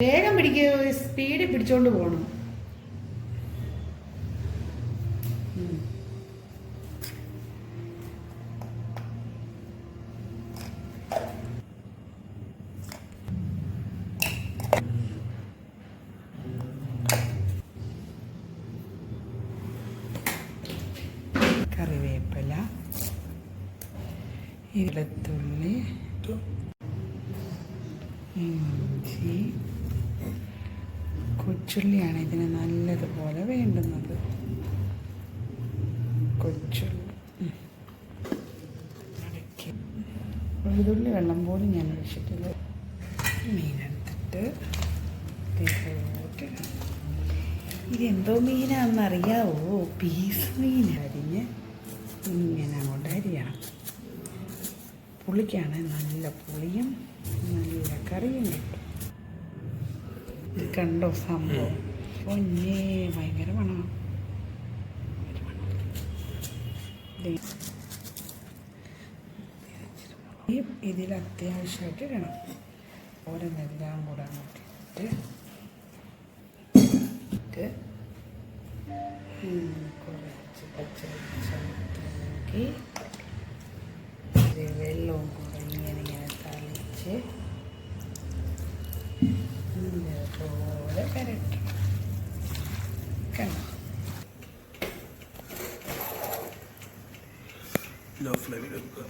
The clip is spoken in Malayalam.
വേഗം പിടിക്കുക സ്പീഡിൽ പിടിച്ചോണ്ട് പോകണം. കറിവേപ്പില വെളുത്തുള്ളി ഇഞ്ചി കൊച്ചുള്ളിയാണ് ഇതിന് നല്ലതുപോലെ വേണ്ടുന്നത്. കൊച്ചുള്ളി. വെളുതുള്ളി വെള്ളം പോലും ഞാൻ ഒഴിച്ചിട്ടില്ല മീനെടുത്തിട്ട് ഇടാം. ഇതെന്തോ മീനാണെന്നറിയാവോ? പീസ് മീൻ അരിഞ്ഞ് ഇങ്ങനെ അങ്ങോട്ട് അരിയണം. പുളിക്കാണ് നല്ല പുളിയും നല്ല കറിയും കിട്ടും. കണ്ടോ സംഭവം. പൊന്നേ ഭയങ്കര മണം ഇതിൽ അത്യാവശ്യമായിട്ട് ഇടണം. ഓരോന്നെല്ലാം കൂടെ നോക്കിയിട്ട് കുറച്ച് ഇത് വെള്ളവും കൂടെ ഇങ്ങനെ ഇങ്ങനെ തളിച്ച് ഇതുപോലെ പരട്ടണം. കണ്ടോ? ലോ ഫ്ലെയിമിൽ വെക്കുക